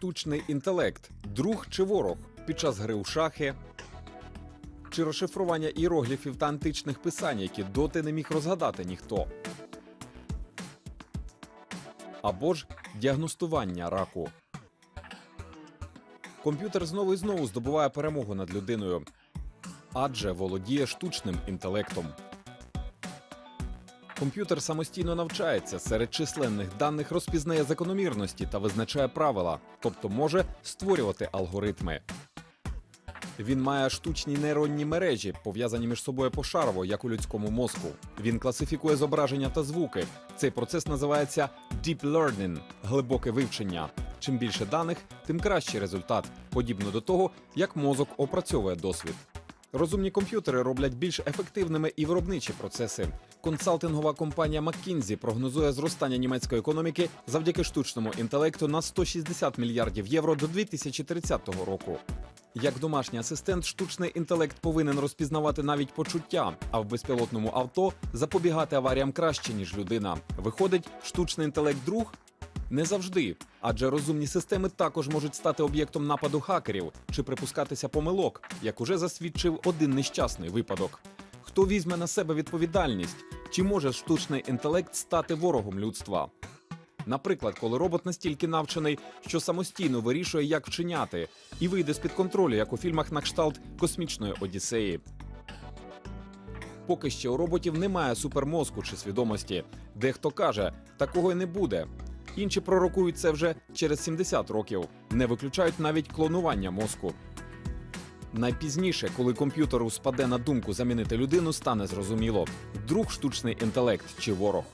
штучний інтелект друг чи ворог під час гри у шахи, чи розшифрування іерогліфів та античних писань, які доти не міг розгадати ніхто. Або ж діагностування раку. Комп'ютер знову і знову здобуває перемогу над людиною, адже володіє штучним інтелектом. Комп'ютер самостійно навчається серед численних даних, розпізнає закономірності та визначає правила, тобто може створювати алгоритми. Він має штучні нейронні мережі, пов'язані між собою пошарово, як у людському мозку. Він класифікує зображення та звуки. Цей процес називається Deep Learning – глибоке вивчення. Чим більше даних, тим кращий результат, подібно до того, як мозок опрацьовує досвід. Розумні комп'ютери роблять більш ефективними і виробничі процеси. Консалтингова компанія McKinsey прогнозує зростання німецької економіки завдяки штучному інтелекту на 160 мільярдів євро до 2030 року. Як домашній асистент, штучний інтелект повинен розпізнавати навіть почуття, а в безпілотному авто запобігати аваріям краще ніж людина. Виходить, штучний інтелект друг не завжди, адже розумні системи також можуть стати об'єктом нападу хакерів чи припускатися помилок, як уже засвідчив один нещасний випадок. Хто візьме на себе відповідальність? Чи може штучний інтелект стати ворогом людства? Наприклад, коли робот настільки навчений, що самостійно вирішує, як вчиняти, і вийде з-під контролю, як у фільмах на кшталт космічної Одіссеї. Поки ще у роботів немає супермозку чи свідомості. Дехто каже, такого й не буде. Інші пророкують це вже через 70 років, не виключають навіть клонування мозку. Найпізніше, коли комп'ютеру спаде на думку замінити людину, стане зрозуміло: друг штучний інтелект чи ворог.